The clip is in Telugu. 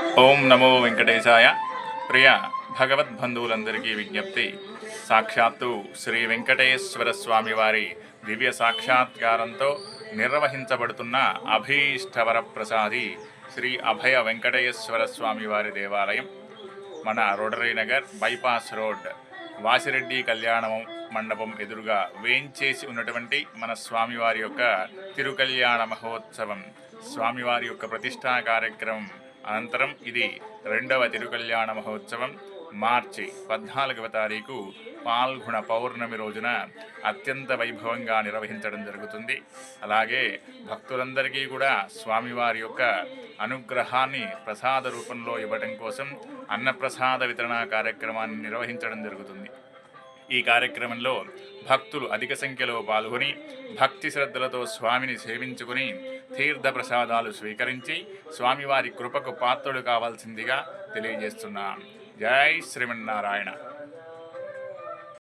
ఓం నమో వెంకటేశాయ. ప్రియ భగవద్బంధువులందరికీ విజ్ఞప్తి. సాక్షాత్తు శ్రీ వెంకటేశ్వర స్వామి వారి దివ్య సాక్షాత్కారంతో నిర్వహించబడుతున్న అభీష్టవర ప్రసాది శ్రీ అభయ వెంకటేశ్వర స్వామి వారి దేవాలయం మన Rotary Nagar bypass road Vasireddy కళ్యాణం మండపం ఎదురుగా వేంచేసి ఉన్నటువంటి మన స్వామివారి యొక్క తిరుకల్యాణ మహోత్సవం స్వామివారి యొక్క ప్రతిష్టా కార్యక్రమం అనంతరం ఇది రెండవ తిరుకల్యాణ మహోత్సవం. మార్చి పద్నాలుగవ తారీఖు పాల్గొన పౌర్ణమి రోజున అత్యంత వైభవంగా నిర్వహించడం జరుగుతుంది. అలాగే భక్తులందరికీ కూడా స్వామివారి యొక్క అనుగ్రహాన్ని ప్రసాద రూపంలో ఇవ్వడం కోసం అన్నప్రసాద వితరణ కార్యక్రమాన్ని నిర్వహించడం జరుగుతుంది. ఈ కార్యక్రమంలో భక్తులు అధిక సంఖ్యలో పాల్గొని భక్తి శ్రద్ధలతో స్వామిని సేవించుకుని తీర్థ ప్రసాదాలు స్వీకరించి స్వామివారి కృపకు పాత్రుడు కావాల్సిందిగా తెలియజేస్తున్నాం. జై శ్రీమన్నారాయణ.